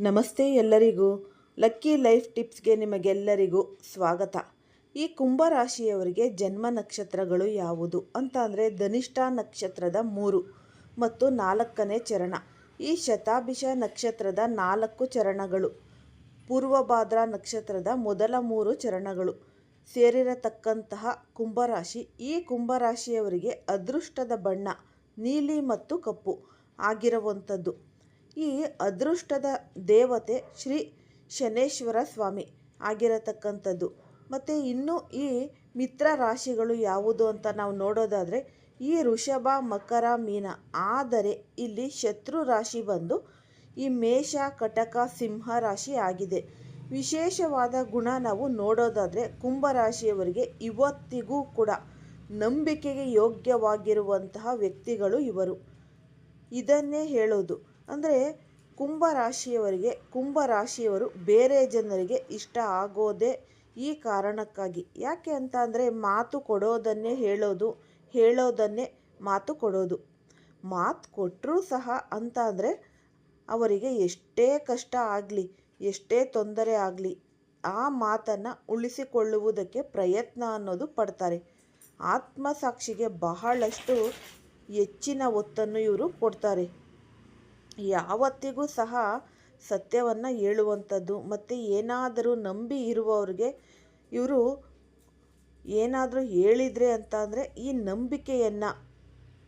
ನಮಸ್ತೆ ಎಲ್ಲರಿಗೂ. Lucky life ಟಿಪ್ಸ್ಗೆ ನಿಮಗೆಲ್ಲರಿಗೂ ಸ್ವಾಗತ. ಈ ಕುಂಭರಾಶಿಯವರಿಗೆ ಜನ್ಮ ನಕ್ಷತ್ರಗಳು ಯಾವುದು? ಅಂತ ಅಂದರೆ ಧನಿಷ್ಠ ನಕ್ಷತ್ರದ ಮೂರು ಮತ್ತು ನಾಲ್ಕನೇ ಚರಣ. ಈ ಶತಾಭಿಷ ನಕ್ಷತ್ರದ ನಾಲ್ಕು ಚರಣಗಳು. ಪೂರ್ವಭಾದ್ರ ನಕ್ಷತ್ರದ ಮೊದಲ ಮೂರು ಚರಣಗಳು. ಸೇರಿರತಕ್ಕಂತಹ ಕುಂಭರಾಶಿ. ಈ ಕುಂಭರಾಶಿಯವರಿಗೆ ಅದೃಷ್ಟದ ಬಣ್ಣ, ನೀಲಿ ಮತ್ತು ಕಪ್ಪು ಆಗಿರುವಂಥದ್ದು. ಈ ಅದೃಷ್ಟದ ದೇವತೆ ಶ್ರೀ ಶನೇಶ್ವರ ಸ್ವಾಮಿ ಆಗಿರತಕ್ಕಂಥದ್ದು. ಮತ್ತು ಇನ್ನು ಈ ಮಿತ್ರ ರಾಶಿಗಳು ಯಾವುದು ಅಂತ ನಾವು ನೋಡೋದಾದರೆ, ಈ ವೃಷಭ, ಮಕರ, ಮೀನ. ಆದರೆ ಇಲ್ಲಿ ಶತ್ರು ರಾಶಿ ಬಂದು ಈ ಮೇಷ, ಕಟಕ, ಸಿಂಹ ರಾಶಿ ಆಗಿದೆ. ವಿಶೇಷವಾದ ಗುಣ ನಾವು ನೋಡೋದಾದರೆ ಕುಂಭರಾಶಿಯವರಿಗೆ ಇವತ್ತಿಗೂ ಕೂಡ ನಂಬಿಕೆಗೆ ಯೋಗ್ಯವಾಗಿರುವಂತಹ ವ್ಯಕ್ತಿಗಳು ಇವರು. ಇದನ್ನೇ ಹೇಳೋದು. ಅಂದರೆ ಕುಂಭ ರಾಶಿಯವರು ಬೇರೆ ಜನರಿಗೆ ಇಷ್ಟ ಆಗೋದೇ ಈ ಕಾರಣಕ್ಕಾಗಿ. ಯಾಕೆ ಅಂತ ಅಂದರೆ ಮಾತು ಕೊಡೋದನ್ನೇ ಹೇಳೋದು, ಹೇಳೋದನ್ನೇ ಮಾತು ಕೊಡೋದು. ಮಾತು ಕೊಟ್ಟರೂ ಸಹ ಅಂತ ಅಂದರೆ ಅವರಿಗೆ ಎಷ್ಟೇ ಕಷ್ಟ ಆಗಲಿ, ಎಷ್ಟೇ ತೊಂದರೆ ಆಗಲಿ, ಆ ಮಾತನ್ನು ಉಳಿಸಿಕೊಳ್ಳುವುದಕ್ಕೆ ಪ್ರಯತ್ನ ಅನ್ನೋದು ಪಡ್ತಾರೆ. ಆತ್ಮಸಾಕ್ಷಿಗೆ ಬಹಳಷ್ಟು ಹೆಚ್ಚಿನ ಒತ್ತನ್ನು ಇವರು ಕೊಡ್ತಾರೆ. ಯಾವತ್ತಿಗೂ ಸಹ ಸತ್ಯವನ್ನು ಹೇಳುವಂಥದ್ದು. ಮತ್ತು ಏನಾದರೂ ನಂಬಿ ಇರುವವ್ರಿಗೆ ಇವರು ಏನಾದರೂ ಹೇಳಿದರೆ ಅಂತ ಅಂದರೆ ಈ ನಂಬಿಕೆಯನ್ನು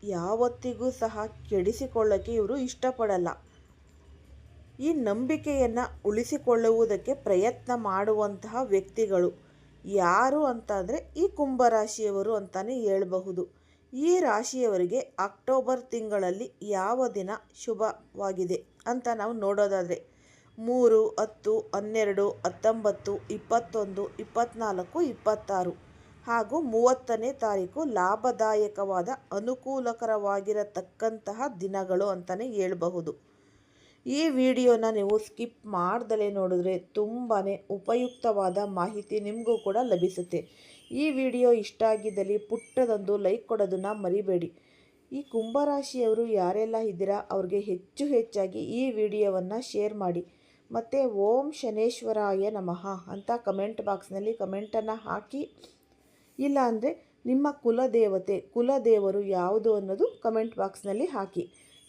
ಯಾವತ್ತಿಗೂ ಸಹ ಕೆಡಿಸಿಕೊಳ್ಳೋಕ್ಕೆ ಇವರು ಇಷ್ಟಪಡಲ್ಲ. ಈ ನಂಬಿಕೆಯನ್ನು ಉಳಿಸಿಕೊಳ್ಳುವುದಕ್ಕೆ ಪ್ರಯತ್ನ ಮಾಡುವಂತಹ ವ್ಯಕ್ತಿಗಳು ಯಾರು ಅಂತ ಅಂದರೆ ಈ ಕುಂಭರಾಶಿಯವರು ಅಂತಲೇ ಹೇಳಬಹುದು. ಈ ರಾಶಿಯವರಿಗೆ ಅಕ್ಟೋಬರ್ ತಿಂಗಳಲ್ಲಿ ಯಾವ ದಿನ ಶುಭವಾಗಿದೆ ಅಂತ ನಾವು ನೋಡೋದಾದರೆ ಮೂರು, ಹತ್ತು, ಹನ್ನೆರಡು, ಹತ್ತೊಂಬತ್ತು, ಇಪ್ಪತ್ತೊಂದು ಇಪ್ಪತ್ತ್ನಾಲ್ಕು ಇಪ್ಪತ್ತಾರು ಹಾಗೂ ಮೂವತ್ತನೇ ತಾರೀಕು ಲಾಭದಾಯಕವಾದ ಅನುಕೂಲಕರವಾಗಿರತಕ್ಕಂತಹ ದಿನಗಳು ಅಂತಲೇ ಹೇಳಬಹುದು. ಈ ವಿಡಿಯೋನ ನೀವು ಸ್ಕಿಪ್ ಮಾಡ್ದಲೇ ನೋಡಿದ್ರೆ ತುಂಬಾ ಉಪಯುಕ್ತವಾದ ಮಾಹಿತಿ ನಿಮಗೂ ಕೂಡ ಲಭಿಸುತ್ತೆ. ಈ ವಿಡಿಯೋ ಇಷ್ಟ ಆಗಿದ್ದಲ್ಲಿ ಪುಟ್ಟದೊಂದು ಲೈಕ್ ಕೊಡೋದನ್ನು ಮರಿಬೇಡಿ. ಈ ಕುಂಭರಾಶಿಯವರು ಯಾರೆಲ್ಲ ಇದ್ದೀರಾ, ಅವ್ರಿಗೆ ಹೆಚ್ಚು ಹೆಚ್ಚಾಗಿ ಈ ವಿಡಿಯೋವನ್ನು ಶೇರ್ ಮಾಡಿ. ಮತ್ತು ಓಂ ಶನೇಶ್ವರಾಯ ನಮಃ ಅಂತ ಕಮೆಂಟ್ ಬಾಕ್ಸ್ನಲ್ಲಿ ಕಮೆಂಟನ್ನು ಹಾಕಿ. ಇಲ್ಲಾಂದರೆ ನಿಮ್ಮ ಕುಲದೇವತೆ, ಕುಲದೇವರು ಯಾವುದು ಅನ್ನೋದು ಕಮೆಂಟ್ ಬಾಕ್ಸ್ನಲ್ಲಿ ಹಾಕಿ.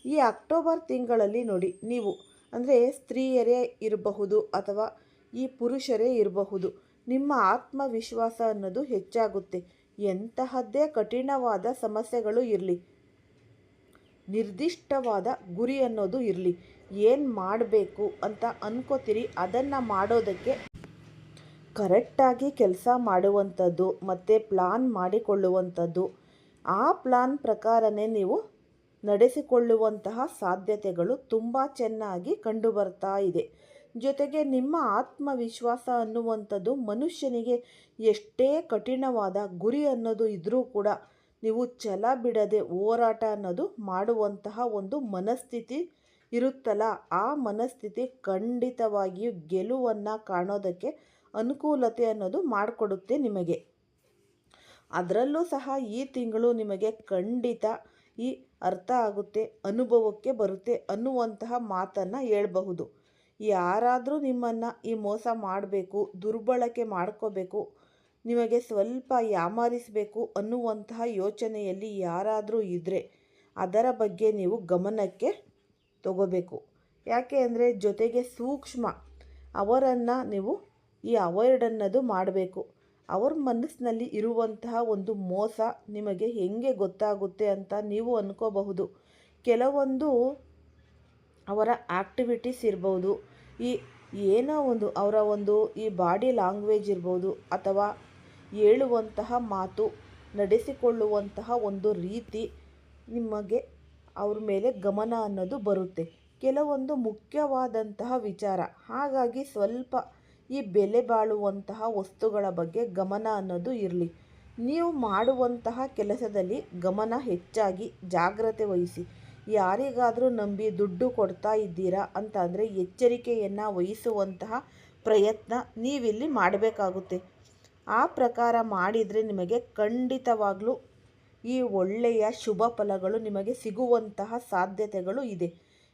ಈ ಅಕ್ಟೋಬರ್ ತಿಂಗಳಲ್ಲಿ ನೋಡಿ ನೀವು, ಅಂದರೆ ಸ್ತ್ರೀಯರೇ ಇರಬಹುದು ಅಥವಾ ಈ ಪುರುಷರೇ ಇರಬಹುದು. ನಿಮ್ಮ ಆತ್ಮವಿಶ್ವಾಸ ಅನ್ನೋದು ಹೆಚ್ಚಾಗುತ್ತೆ. ಎಂತಹದ್ದೇ ಕಠಿಣವಾದ ಸಮಸ್ಯೆಗಳು ಇರಲಿ. ನಿರ್ದಿಷ್ಟವಾದ ಗುರಿ ಅನ್ನೋದು ಇರಲಿ. ಏನು ಮಾಡಬೇಕು ಅಂತ ಅನ್ಕೋತೀರಿ. ಅದನ್ನು ಮಾಡೋದಕ್ಕೆ ಕರೆಕ್ಟಾಗಿ ಕೆಲಸ ಮಾಡುವಂಥದ್ದು, ಮತ್ತು ಪ್ಲಾನ್ ಮಾಡಿಕೊಳ್ಳುವಂಥದ್ದು. ಆ ಪ್ಲಾನ್ ಪ್ರಕಾರನೇ ನೀವು ನಡೆಸಿಕೊಳ್ಳುವಂತಹ ಸಾಧ್ಯತೆಗಳು ತುಂಬ ಚೆನ್ನಾಗಿ ಕಂಡುಬರ್ತಾ ಇದೆ. ಜೊತೆಗೆ ನಿಮ್ಮ ಆತ್ಮವಿಶ್ವಾಸ ಅನ್ನುವಂಥದ್ದು ಮನುಷ್ಯನಿಗೆ ಎಷ್ಟೇ ಕಠಿಣವಾದ ಗುರಿ ಅನ್ನೋದು ಇದ್ದರೂ ಕೂಡ ನೀವು ಛಲ ಬಿಡದೆ ಹೋರಾಟ ಅನ್ನೋದು ಮಾಡುವಂತಹ ಒಂದು ಮನಸ್ಥಿತಿ ಇರುತ್ತಲ್ಲ, ಆ ಮನಸ್ಥಿತಿ ಖಂಡಿತವಾಗಿಯೂ ಗೆಲುವನ್ನು ಕಾಣೋದಕ್ಕೆ ಅನುಕೂಲತೆ ಅನ್ನೋದು ಮಾಡಿಕೊಡುತ್ತೆ ನಿಮಗೆ. ಅದರಲ್ಲೂ ಸಹ ಈ ತಿಂಗಳು ನಿಮಗೆ ಖಂಡಿತ ಈ ಅರ್ಥ ಆಗುತ್ತೆ, ಅನುಭವಕ್ಕೆ ಬರುತ್ತೆ ಅನ್ನುವಂತಹ ಮಾತನ್ನು ಹೇಳಬಹುದು. ಯಾರಾದರೂ ನಿಮ್ಮನ್ನು ಈ ಮೋಸ ಮಾಡಬೇಕು, ದುರ್ಬಳಕೆ ಮಾಡ್ಕೋಬೇಕು, ನಿಮಗೆ ಸ್ವಲ್ಪ ಯಾಮಾರಿಸಬೇಕು ಅನ್ನುವಂತಹ ಯೋಚನೆಯಲ್ಲಿ ಯಾರಾದರೂ ಇದ್ದರೆ ಅದರ ಬಗ್ಗೆ ನೀವು ಗಮನಕ್ಕೆ ತಗೋಬೇಕು. ಯಾಕೆ ಅಂದರೆ ಜೊತೆಗೆ ಸೂಕ್ಷ್ಮ ಅವರನ್ನು ನೀವು ಈ ಅವಾಯ್ಡ್ ಅನ್ನೋದು ಮಾಡಬೇಕು. ಅವ್ರ ಮನಸ್ಸಿನಲ್ಲಿ ಇರುವಂತಹ ಒಂದು ಮೋಸ ನಿಮಗೆ ಹೇಗೆ ಗೊತ್ತಾಗುತ್ತೆ ಅಂತ ನೀವು ಅನ್ಕೋಬಹುದು. ಕೆಲವೊಂದು ಅವರ ಆ್ಯಕ್ಟಿವಿಟೀಸ್ ಇರ್ಬೋದು, ಈ ಏನೋ ಒಂದು, ಅವರ ಒಂದು ಈ ಬಾಡಿ ಲ್ಯಾಂಗ್ವೇಜ್ ಇರ್ಬೋದು, ಅಥವಾ ಹೇಳುವಂತಹ ಮಾತು, ನಡೆಸಿಕೊಳ್ಳುವಂತಹ ಒಂದು ರೀತಿ ನಿಮಗೆ ಅವ್ರ ಮೇಲೆ ಗಮನ ಅನ್ನೋದು ಬರುತ್ತೆ. ಕೆಲವೊಂದು ಮುಖ್ಯವಾದಂತಹ ವಿಚಾರ, ಹಾಗಾಗಿ ಸ್ವಲ್ಪ ಈ ಬೆಲೆ ಬಾಳುವಂತಹ ವಸ್ತುಗಳ ಬಗ್ಗೆ ಗಮನ ಅನ್ನೋದು ಇರಲಿ. ನೀವು ಮಾಡುವಂತಹ ಕೆಲಸದಲ್ಲಿ ಗಮನ ಹೆಚ್ಚಾಗಿ ಜಾಗ್ರತೆ ವಹಿಸಿ. ಯಾರಿಗಾದರೂ ನಂಬಿ ದುಡ್ಡು ಕೊಡ್ತಾ ಇದ್ದೀರಾ ಅಂತ ಅಂದರೆ ಎಚ್ಚರಿಕೆಯನ್ನು ವಹಿಸುವಂತಹ ಪ್ರಯತ್ನ ನೀವಿಲ್ಲಿ ಮಾಡಬೇಕಾಗುತ್ತೆ. ಆ ಪ್ರಕಾರ ಮಾಡಿದರೆ ನಿಮಗೆ ಖಂಡಿತವಾಗಲೂ ಈ ಒಳ್ಳೆಯ ಶುಭ ಫಲಗಳು ನಿಮಗೆ ಸಿಗುವಂತಹ ಸಾಧ್ಯತೆಗಳು ಇದೆ.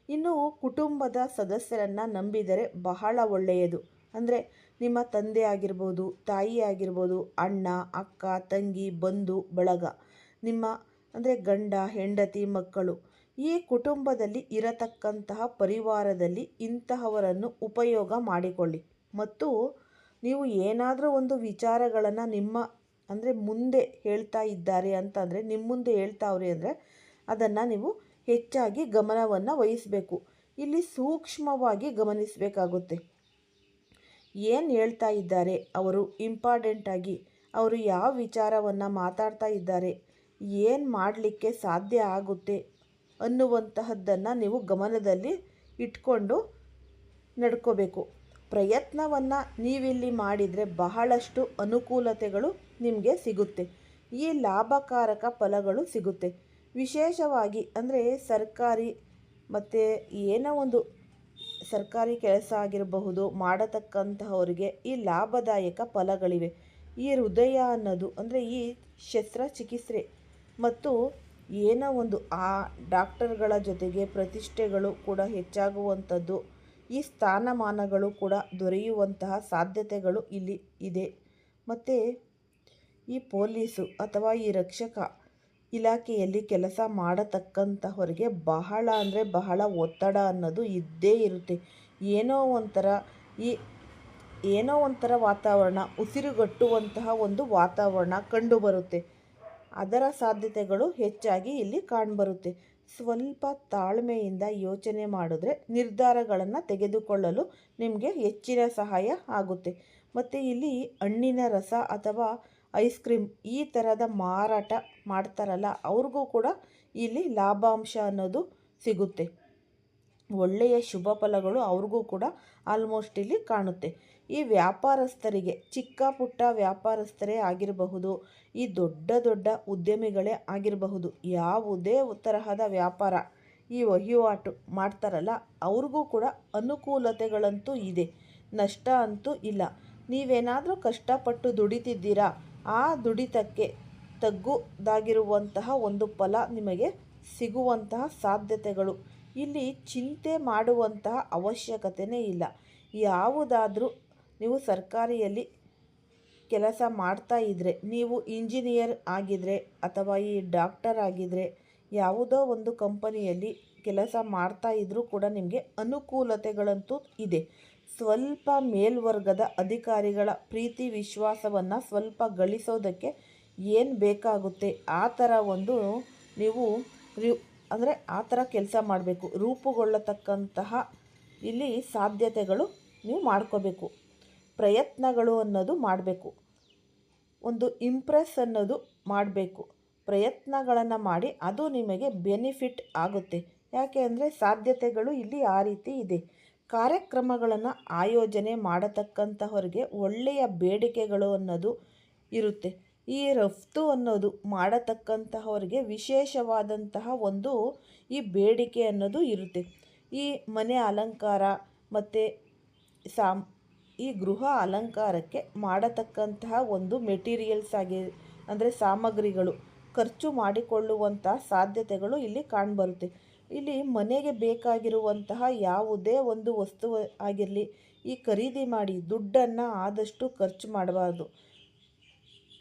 ಇನ್ನು ಕುಟುಂಬದ ಸದಸ್ಯರನ್ನು ನಂಬಿದರೆ ಬಹಳ ಒಳ್ಳೆಯದು. ಅಂದರೆ ನಿಮ್ಮ ತಂದೆ ಆಗಿರ್ಬೋದು, ತಾಯಿ ಆಗಿರ್ಬೋದು, ಅಣ್ಣ, ಅಕ್ಕ, ತಂಗಿ, ಬಂಧು, ಬಳಗ, ನಿಮ್ಮ ಅಂದರೆ ಗಂಡ, ಹೆಂಡತಿ, ಮಕ್ಕಳು ಈ ಕುಟುಂಬದಲ್ಲಿ ಇರತಕ್ಕಂತಹ ಪರಿವಾರದಲ್ಲಿ ಇಂತಹವರನ್ನು ಉಪಯೋಗ ಮಾಡಿಕೊಳ್ಳಿ. ಮತ್ತು ನೀವು ಏನಾದರೂ ಒಂದು ವಿಚಾರಗಳನ್ನು ನಿಮ್ಮ, ಅಂದರೆ ಮುಂದೆ ಹೇಳ್ತಾ ಇದ್ದಾರೆ ಅಂತಂದರೆ ನಿಮ್ಮ ಮುಂದೆ ಹೇಳ್ತಾವ್ರಿ ಅಂದರೆ ಅದನ್ನು ನೀವು ಹೆಚ್ಚಾಗಿ ಗಮನವನ್ನು ವಹಿಸಬೇಕು. ಇಲ್ಲಿ ಸೂಕ್ಷ್ಮವಾಗಿ ಗಮನಿಸಬೇಕಾಗುತ್ತೆ. ಏನು ಹೇಳ್ತಾ ಇದ್ದಾರೆ? ಅವರು ಇಂಪಾರ್ಟೆಂಟಾಗಿ ಅವರು ಯಾವ ವಿಚಾರವನ್ನು ಮಾತಾಡ್ತಾ ಇದ್ದಾರೆ? ಏನು ಮಾಡಲಿಕ್ಕೆ ಸಾಧ್ಯ ಆಗುತ್ತೆ? ಅನ್ನುವಂತಹದ್ದನ್ನು ನೀವು ಗಮನದಲ್ಲಿ ಇಟ್ಕೊಂಡು ನಡ್ಕೋಬೇಕು. ಪ್ರಯತ್ನವನ್ನು ನೀವಿಲ್ಲಿ ಮಾಡಿದರೆ ಬಹಳಷ್ಟು ಅನುಕೂಲತೆಗಳು ನಿಮಗೆ ಸಿಗುತ್ತೆ. ಈ ಲಾಭಕಾರಕ ಫಲಗಳು ಸಿಗುತ್ತೆ. ವಿಶೇಷವಾಗಿ ಅಂದರೆ ಸರ್ಕಾರಿ ಮತ್ತು ಏನೋ ಒಂದು ಸರ್ಕಾರಿ ಕೆಲಸ ಆಗಿರಬಹುದು, ಮಾಡತಕ್ಕಂತಹವರಿಗೆ ಈ ಲಾಭದಾಯಕ ಫಲಗಳಿವೆ. ಈ ಹೃದಯ ಅನ್ನೋದು ಅಂದರೆ ಈ ಶಸ್ತ್ರಚಿಕಿತ್ಸೆ ಮತ್ತು ಏನೋ ಒಂದು ಆ ಡಾಕ್ಟರ್ಗಳ ಜೊತೆಗೆ ಪ್ರತಿಷ್ಠೆಗಳು ಕೂಡ ಹೆಚ್ಚಾಗುವಂಥದ್ದು, ಈ ಸ್ಥಾನಮಾನಗಳು ಕೂಡ ದೊರೆಯುವಂತಹ ಸಾಧ್ಯತೆಗಳು ಇಲ್ಲಿ ಇದೆ. ಮತ್ತು ಈ ಪೊಲೀಸು ಅಥವಾ ಈ ರಕ್ಷಕ ಇಲಾಖೆಯಲ್ಲಿ ಕೆಲಸ ಮಾಡತಕ್ಕಂತಹವರಿಗೆ ಬಹಳ ಅಂದರೆ ಬಹಳ ಒತ್ತಡ ಅನ್ನೋದು ಇದ್ದೇ ಇರುತ್ತೆ. ಏನೋ ಒಂಥರ ಈ ಏನೋ ಒಂಥರ ವಾತಾವರಣ, ಉಸಿರುಗಟ್ಟುವಂತಹ ಒಂದು ವಾತಾವರಣ ಕಂಡುಬರುತ್ತೆ. ಅದರ ಸಾಧ್ಯತೆಗಳು ಹೆಚ್ಚಾಗಿ ಇಲ್ಲಿ ಕಾಣ್ಬರುತ್ತೆ. ಸ್ವಲ್ಪ ತಾಳ್ಮೆಯಿಂದ ಯೋಚನೆ ಮಾಡಿದ್ರೆ ನಿರ್ಧಾರಗಳನ್ನು ತೆಗೆದುಕೊಳ್ಳಲು ನಿಮಗೆ ಹೆಚ್ಚಿನ ಸಹಾಯ ಆಗುತ್ತೆ. ಮತ್ತು ಇಲ್ಲಿ ಹಣ್ಣಿನ ರಸ ಅಥವಾ ಐಸ್ ಕ್ರೀಮ್ ಈ ಥರದ ಮಾರಾಟ ಮಾಡ್ತಾರಲ್ಲ, ಅವ್ರಿಗೂ ಕೂಡ ಇಲ್ಲಿ ಲಾಭಾಂಶ ಅನ್ನೋದು ಸಿಗುತ್ತೆ. ಒಳ್ಳೆಯ ಶುಭ ಫಲಗಳು ಅವ್ರಿಗೂ ಕೂಡ ಆಲ್ಮೋಸ್ಟ್ ಇಲ್ಲಿ ಕಾಣುತ್ತೆ. ಈ ವ್ಯಾಪಾರಸ್ಥರಿಗೆ, ಚಿಕ್ಕ ಪುಟ್ಟ ವ್ಯಾಪಾರಸ್ಥರೇ ಆಗಿರಬಹುದು. ಈ ದೊಡ್ಡ ದೊಡ್ಡ ಉದ್ಯಮಿಗಳೇ ಆಗಿರಬಹುದು. ಯಾವುದೇ ತರಹದ ವ್ಯಾಪಾರ ಈ ವಹಿವಾಟು ಮಾಡ್ತಾರಲ್ಲ, ಅವ್ರಿಗೂ ಕೂಡ ಅನುಕೂಲತೆಗಳಂತೂ ಇದೆ. ನಷ್ಟ ಅಂತೂ ಇಲ್ಲ. ನೀವೇನಾದರೂ ಕಷ್ಟಪಟ್ಟು ದುಡಿತಿದ್ದೀರಾ, ಆ ದುಡಿತಕ್ಕೆ ತಗ್ಗುದಾಗಿರುವಂತಹ ಒಂದು ಫಲ ನಿಮಗೆ ಸಿಗುವಂತಹ ಸಾಧ್ಯತೆಗಳು. ಇಲ್ಲಿ ಚಿಂತೆ ಮಾಡುವಂತಹ ಅವಶ್ಯಕತೆಯೇ ಇಲ್ಲ. ಯಾವುದಾದ್ರೂ ನೀವು ಸರ್ಕಾರಿಯಲ್ಲಿ ಕೆಲಸ ಮಾಡ್ತಾ ಇದ್ದರೆ ನೀವು ಇಂಜಿನಿಯರ್ ಆಗಿದ್ದರೆ ಅಥವಾ ಈ ಡಾಕ್ಟರ್ ಆಗಿದ್ದರೆ ಯಾವುದೋ ಒಂದು ಕಂಪನಿಯಲ್ಲಿ ಕೆಲಸ ಮಾಡ್ತಾ ಇದ್ದರೂ ಕೂಡ ನಿಮಗೆ ಅನುಕೂಲತೆಗಳಂತೂ ಇದೆ. ಸ್ವಲ್ಪ ಮೇಲ್ವರ್ಗದ ಅಧಿಕಾರಿಗಳ ಪ್ರೀತಿ ವಿಶ್ವಾಸವನ್ನು ಸ್ವಲ್ಪ ಗಳಿಸೋದಕ್ಕೆ ಏನು ಬೇಕಾಗುತ್ತೆ? ಆ ಥರ ಒಂದು ನೀವು ಅಂದರೆ ಆ ಥರ ಕೆಲಸ ಮಾಡಬೇಕು. ರೂಪುಗೊಳ್ಳತಕ್ಕಂತಹ ಇಲ್ಲಿ ಸಾಧ್ಯತೆಗಳು ನೀವು ಮಾಡ್ಕೋಬೇಕು. ಪ್ರಯತ್ನಗಳು ಅನ್ನೋದು ಮಾಡಬೇಕು. ಒಂದು ಇಂಪ್ರೆಸ್ ಅನ್ನೋದು ಮಾಡಬೇಕು. ಪ್ರಯತ್ನಗಳನ್ನು ಮಾಡಿ ಅದು ನಿಮಗೆ ಬೆನಿಫಿಟ್ ಆಗುತ್ತೆ. ಯಾಕೆ ಅಂದರೆ ಸಾಧ್ಯತೆಗಳು ಇಲ್ಲಿ ಆ ರೀತಿ ಇದೆ. ಕಾರ್ಯಕ್ರಮಗಳನ್ನು ಆಯೋಜನೆ ಮಾಡತಕ್ಕಂತಹವರಿಗೆ ಒಳ್ಳೆಯ ಬೇಡಿಕೆಗಳು ಅನ್ನೋದು ಇರುತ್ತೆ. ಈ ರಫ್ತು ಅನ್ನೋದು ಮಾಡತಕ್ಕಂತಹವ್ರಿಗೆ ವಿಶೇಷವಾದಂತಹ ಒಂದು ಈ ಬೇಡಿಕೆ ಅನ್ನೋದು ಇರುತ್ತೆ. ಈ ಮನೆ ಅಲಂಕಾರ ಮತ್ತು ಸಾಮ್ ಈ ಗೃಹ ಅಲಂಕಾರಕ್ಕೆ ಮಾಡತಕ್ಕಂತಹ ಒಂದು ಮೆಟೀರಿಯಲ್ಸ್ ಆಗಿ, ಅಂದರೆ ಸಾಮಗ್ರಿಗಳು ಖರ್ಚು ಮಾಡಿಕೊಳ್ಳುವಂತಹ ಸಾಧ್ಯತೆಗಳು ಇಲ್ಲಿ ಕಾಣ್ಬರುತ್ತೆ. ಇಲ್ಲಿ ಮನೆಗೆ ಬೇಕಾಗಿರುವಂತಹ ಯಾವುದೇ ಒಂದು ವಸ್ತು ಆಗಿರಲಿ, ಈ ಖರೀದಿ ಮಾಡಿ ದುಡ್ಡನ್ನು ಆದಷ್ಟು ಖರ್ಚು ಮಾಡಬಾರ್ದು.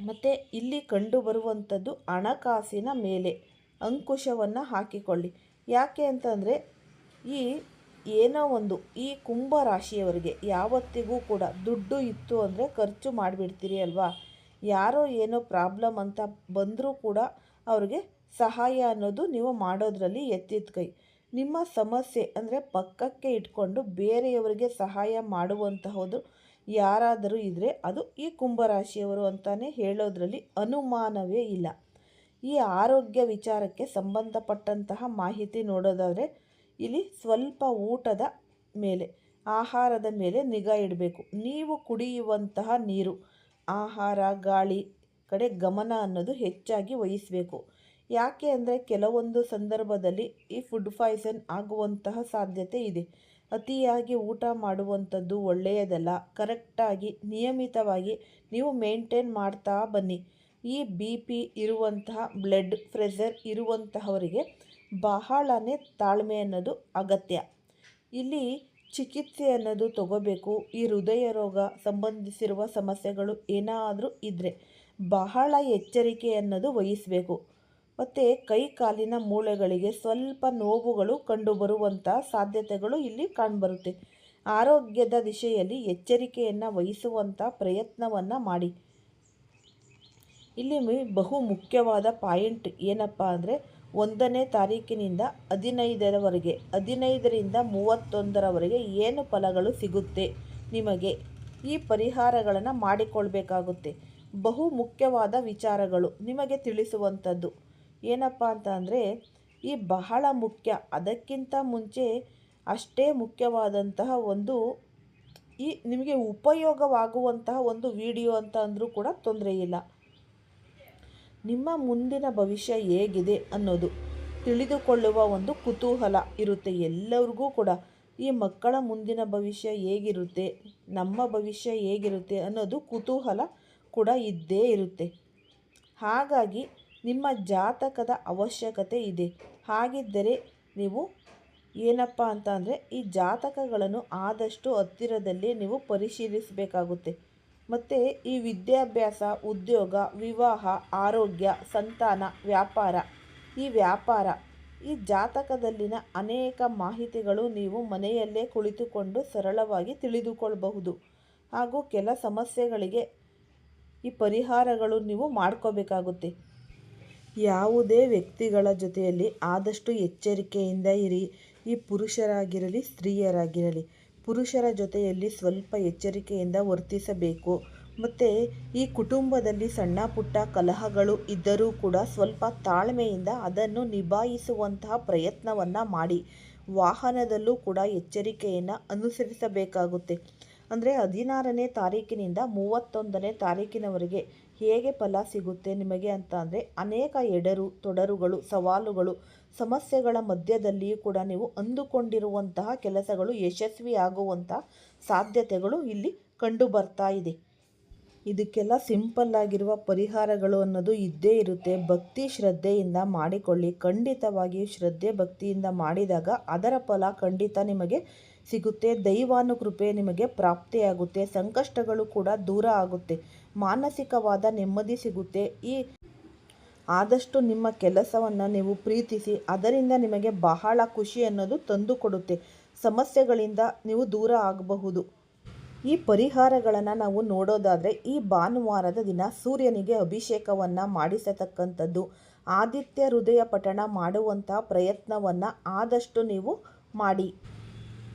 ಮತ್ತು ಇಲ್ಲಿ ಕಂಡುಬರುವಂಥದ್ದು ಹಣಕಾಸಿನ ಮೇಲೆ ಅಂಕುಶವನ್ನು ಹಾಕಿಕೊಳ್ಳಿ. ಯಾಕೆ ಅಂತಂದರೆ ಈ ಏನೋ ಒಂದು ಈ ಕುಂಭ ರಾಶಿಯವರಿಗೆ ಯಾವತ್ತಿಗೂ ಕೂಡ ದುಡ್ಡು ಇತ್ತು ಅಂದರೆ ಖರ್ಚು ಮಾಡಿಬಿಡ್ತೀರಿ ಅಲ್ವಾ? ಯಾರೋ ಏನೋ ಪ್ರಾಬ್ಲಮ್ ಅಂತ ಬಂದರೂ ಕೂಡ ಅವ್ರಿಗೆ ಸಹಾಯ ಅನ್ನೋದು ನೀವು ಮಾಡೋದರಲ್ಲಿ ಎತ್ತಿದ ಕೈ. ನಿಮ್ಮ ಸಮಸ್ಯೆ ಅಂದರೆ ಪಕ್ಕಕ್ಕೆ ಇಟ್ಕೊಂಡು ಬೇರೆಯವರಿಗೆ ಸಹಾಯ ಮಾಡುವಂತಹದ್ದು ಯಾರಾದರೂ ಇದ್ದರೆ ಅದು ಈ ಕುಂಭರಾಶಿಯವರು ಅಂತಲೇ ಹೇಳೋದ್ರಲ್ಲಿ ಅನುಮಾನವೇ ಇಲ್ಲ. ಈ ಆರೋಗ್ಯ ವಿಚಾರಕ್ಕೆ ಸಂಬಂಧಪಟ್ಟಂತಹ ಮಾಹಿತಿ ನೋಡೋದಾದರೆ ಇಲ್ಲಿ ಸ್ವಲ್ಪ ಊಟದ ಮೇಲೆ, ಆಹಾರದ ಮೇಲೆ ನಿಗಾ ಇಡಬೇಕು. ನೀವು ಕುಡಿಯುವಂತಹ ನೀರು, ಆಹಾರ, ಗಾಳಿ ಕಡೆ ಗಮನ ಅನ್ನೋದು ಹೆಚ್ಚಾಗಿ ವಹಿಸಬೇಕು. ಯಾಕೆ ಅಂದರೆ ಕೆಲವೊಂದು ಸಂದರ್ಭದಲ್ಲಿ ಈ ಫುಡ್ ಪಾಯ್ಸನ್ ಆಗುವಂತಹ ಸಾಧ್ಯತೆ ಇದೆ. ಅತಿಯಾಗಿ ಊಟ ಮಾಡುವಂಥದ್ದು ಒಳ್ಳೆಯದಲ್ಲ. ಕರೆಕ್ಟಾಗಿ ನಿಯಮಿತವಾಗಿ ನೀವು ಮೇಂಟೈನ್ ಮಾಡ್ತಾ ಬನ್ನಿ. ಈ ಬಿ ಪಿ ಇರುವಂತಹ ಬ್ಲಡ್ ಪ್ರೆಷರ್ ಇರುವಂತಹವರಿಗೆ ಬಹಳನೇ ತಾಳ್ಮೆ ಅನ್ನೋದು ಅಗತ್ಯ. ಇಲ್ಲಿ ಚಿಕಿತ್ಸೆ ಅನ್ನೋದು ತಗೋಬೇಕು, ಈ ಹೃದಯ ರೋಗ ಸಂಬಂಧಿಸಿರುವ ಸಮಸ್ಯೆಗಳು ಏನಾದರೂ ಇದ್ದರೆ ಬಹಳ ಎಚ್ಚರಿಕೆ ಅನ್ನೋದು ವಹಿಸಬೇಕು. ಮತ್ತು ಕೈ ಕಾಲಿನ ಮೂಳೆಗಳಿಗೆ ಸ್ವಲ್ಪ ನೋವುಗಳು ಕಂಡುಬರುವಂಥ ಸಾಧ್ಯತೆಗಳು ಇಲ್ಲಿ ಕಾಣ್ಬರುತ್ತೆ. ಆರೋಗ್ಯದ ದಿಶೆಯಲ್ಲಿ ಎಚ್ಚರಿಕೆಯನ್ನು ವಹಿಸುವಂಥ ಪ್ರಯತ್ನವನ್ನು ಮಾಡಿ. ಇಲ್ಲಿ ಬಹು ಮುಖ್ಯವಾದ ಪಾಯಿಂಟ್ ಏನಪ್ಪ ಅಂದರೆ ಒಂದನೇ ತಾರೀಕಿನಿಂದ ಹದಿನೈದರವರೆಗೆ, ಹದಿನೈದರಿಂದ ಮೂವತ್ತೊಂದರವರೆಗೆ ಏನು ಫಲಗಳು ಸಿಗುತ್ತೆ? ನಿಮಗೆ ಈ ಪರಿಹಾರಗಳನ್ನು ಮಾಡಿಕೊಳ್ಬೇಕಾಗುತ್ತೆ. ಬಹು ಮುಖ್ಯವಾದ ವಿಚಾರಗಳು ನಿಮಗೆ ತಿಳಿಸುವಂಥದ್ದು. ಏನಪ್ಪ ಅಂತ ಅಂದರೆ, ಈ ಬಹಳ ಮುಖ್ಯ, ಅದಕ್ಕಿಂತ ಮುಂಚೆ ಅಷ್ಟೇ ಮುಖ್ಯವಾದಂತಹ ಒಂದು ಈ ನಿಮಗೆ ಉಪಯೋಗವಾಗುವಂತಹ ಒಂದು ವಿಡಿಯೋ ಅಂತ ಅಂದರೂ ಕೂಡ ತೊಂದರೆ ಇಲ್ಲ. ನಿಮ್ಮ ಮುಂದಿನ ಭವಿಷ್ಯ ಹೇಗಿದೆ ಅನ್ನೋದು ತಿಳಿದುಕೊಳ್ಳುವ ಒಂದು ಕುತೂಹಲ ಇರುತ್ತೆ. ಎಲ್ಲರಿಗೂ ಕೂಡ ಈ ಮಕ್ಕಳ ಮುಂದಿನ ಭವಿಷ್ಯ ಹೇಗಿರುತ್ತೆ, ನಮ್ಮ ಭವಿಷ್ಯ ಹೇಗಿರುತ್ತೆ ಅನ್ನೋದು ಕುತೂಹಲ ಕೂಡ ಇದ್ದೇ ಇರುತ್ತೆ. ಹಾಗಾಗಿ ನಿಮ್ಮ ಜಾತಕದ ಅವಶ್ಯಕತೆ ಇದೆ. ಹಾಗಿದ್ದರೆ ನೀವು ಏನಪ್ಪ ಅಂತ ಅಂದರೆ ಈ ಜಾತಕಗಳನ್ನು ಆದಷ್ಟು ಹತ್ತಿರದಲ್ಲಿ ನೀವು ಪರಿಶೀಲಿಸಬೇಕಾಗುತ್ತೆ. ಮತ್ತು ಈ ವಿದ್ಯಾಭ್ಯಾಸ, ಉದ್ಯೋಗ, ವಿವಾಹ, ಆರೋಗ್ಯ, ಸಂತಾನ, ವ್ಯಾಪಾರ. ಈ ವ್ಯಾಪಾರ. ಈ ಜಾತಕದಲ್ಲಿನ ಅನೇಕ ಮಾಹಿತಿಗಳು ನೀವು ಮನೆಯಲ್ಲೇ ಕುಳಿತುಕೊಂಡು ಸರಳವಾಗಿ ತಿಳಿದುಕೊಳ್ಳಬಹುದು ಹಾಗೂ ಕೆಲ ಸಮಸ್ಯೆಗಳಿಗೆ ಈ ಪರಿಹಾರಗಳು ನೀವು ಮಾಡ್ಕೋಬೇಕಾಗುತ್ತೆ. ಯಾವುದೇ ವ್ಯಕ್ತಿಗಳ ಜೊತೆಯಲ್ಲಿ ಆದಷ್ಟು ಎಚ್ಚರಿಕೆಯಿಂದ ಇರಿ. ಈ ಪುರುಷರಾಗಿರಲಿ, ಸ್ತ್ರೀಯರಾಗಿರಲಿ. ಪುರುಷರ ಜೊತೆಯಲ್ಲಿ ಸ್ವಲ್ಪ ಎಚ್ಚರಿಕೆಯಿಂದ ವರ್ತಿಸಬೇಕು. ಮತ್ತು ಈ ಕುಟುಂಬದಲ್ಲಿ ಸಣ್ಣ ಪುಟ್ಟ ಕಲಹಗಳು ಇದ್ದರೂ ಕೂಡ ಸ್ವಲ್ಪ ತಾಳ್ಮೆಯಿಂದ ಅದನ್ನು ನಿಭಾಯಿಸುವಂತಹ ಪ್ರಯತ್ನವನ್ನು ಮಾಡಿ. ವಾಹನದಲ್ಲೂ ಕೂಡ ಎಚ್ಚರಿಕೆಯನ್ನು ಅನುಸರಿಸಬೇಕಾಗುತ್ತೆ. ಅಂದರೆ ಹದಿನಾರನೇ ತಾರೀಕಿನಿಂದ ಮೂವತ್ತೊಂದನೇ ತಾರೀಕಿನವರೆಗೆ ಹೇಗೆ ಫಲ ಸಿಗುತ್ತೆ ನಿಮಗೆ ಅಂತ ಅಂದರೆ ಅನೇಕ ಎಡರು, ತೊಡರುಗಳು, ಸವಾಲುಗಳು, ಸಮಸ್ಯೆಗಳ ಮಧ್ಯದಲ್ಲಿಯೂ ಕೂಡ ನೀವು ಅಂದುಕೊಂಡಿರುವಂತಹ ಕೆಲಸಗಳು ಯಶಸ್ವಿಯಾಗುವಂತಹ ಸಾಧ್ಯತೆಗಳು ಇಲ್ಲಿ ಕಂಡು ಬರ್ತಾ ಇದೆ. ಇದಕ್ಕೆಲ್ಲ ಸಿಂಪಲ್ ಆಗಿರುವ ಪರಿಹಾರಗಳು ಅನ್ನೋದು ಇದ್ದೇ ಇರುತ್ತೆ. ಭಕ್ತಿ ಶ್ರದ್ಧೆಯಿಂದ ಮಾಡಿಕೊಳ್ಳಿ. ಖಂಡಿತವಾಗಿಯೂ ಶ್ರದ್ಧೆ ಭಕ್ತಿಯಿಂದ ಮಾಡಿದಾಗ ಅದರ ಫಲ ಖಂಡಿತ ನಿಮಗೆ ಸಿಗುತ್ತೆ. ದೈವಾನುಕೃಪೆ ನಿಮಗೆ ಪ್ರಾಪ್ತಿಯಾಗುತ್ತೆ. ಸಂಕಷ್ಟಗಳು ಕೂಡ ದೂರ ಆಗುತ್ತೆ. ಮಾನಸಿಕವಾದ ನೆಮ್ಮದಿ ಸಿಗುತ್ತೆ. ಈ ಆದಷ್ಟು ನಿಮ್ಮ ಕೆಲಸವನ್ನು ನೀವು ಪ್ರೀತಿಸಿ, ಅದರಿಂದ ನಿಮಗೆ ಬಹಳ ಖುಷಿ ಅನ್ನೋದು ತಂದು ಕೊಡುತ್ತೆ. ಸಮಸ್ಯೆಗಳಿಂದ ನೀವು ದೂರ ಆಗಬಹುದು. ಈ ಪರಿಹಾರಗಳನ್ನು ನಾವು ನೋಡೋದಾದರೆ, ಈ ಭಾನುವಾರದ ದಿನ ಸೂರ್ಯನಿಗೆ ಅಭಿಷೇಕವನ್ನು ಮಾಡಿಸತಕ್ಕಂಥದ್ದು, ಆದಿತ್ಯ ಹೃದಯ ಪಠಣ ಮಾಡುವಂಥ ಪ್ರಯತ್ನವನ್ನು ಆದಷ್ಟು ನೀವು ಮಾಡಿ.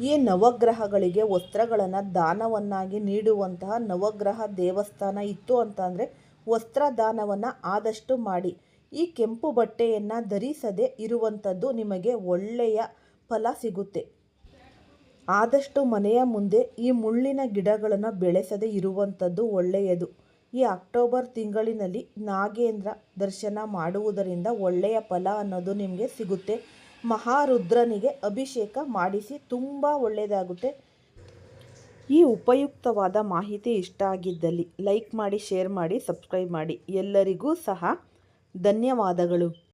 ಈ ನವಗ್ರಹಗಳಿಗೆ ವಸ್ತ್ರಗಳನ್ನು ದಾನವನ್ನಾಗಿ ನೀಡುವಂತಹ ನವಗ್ರಹ ದೇವಸ್ಥಾನ ಇತ್ತು ಅಂತಂದರೆ ವಸ್ತ್ರ ದಾನವನ್ನು ಆದಷ್ಟು ಮಾಡಿ. ಈ ಕೆಂಪು ಬಟ್ಟೆಯನ್ನು ಧರಿಸದೆ ಇರುವಂಥದ್ದು ನಿಮಗೆ ಒಳ್ಳೆಯ ಫಲ ಸಿಗುತ್ತೆ. ಆದಷ್ಟು ಮನೆಯ ಮುಂದೆ ಈ ಮುಳ್ಳಿನ ಗಿಡಗಳನ್ನು ಬೆಳೆಸದೆ ಇರುವಂಥದ್ದು ಒಳ್ಳೆಯದು. ಈ ಅಕ್ಟೋಬರ್ ತಿಂಗಳಿನಲ್ಲಿ ನಾಗೇಂದ್ರ ದರ್ಶನ ಮಾಡುವುದರಿಂದ ಒಳ್ಳೆಯ ಫಲ ಅನ್ನೋದು ನಿಮಗೆ ಸಿಗುತ್ತೆ. ಮಹಾರುದ್ರನಿಗೆ ಅಭಿಷೇಕ ಮಾಡಿಸಿ ತುಂಬ ಒಳ್ಳೆಯದಾಗುತ್ತೆ. ಈ ಉಪಯುಕ್ತವಾದ ಮಾಹಿತಿ ಇಷ್ಟ ಆಗಿದ್ದಲ್ಲಿ ಲೈಕ್ ಮಾಡಿ, ಶೇರ್ ಮಾಡಿ, ಸಬ್ಸ್ಕ್ರೈಬ್ ಮಾಡಿ. ಎಲ್ಲರಿಗೂ ಸಹ ಧನ್ಯವಾದಗಳು.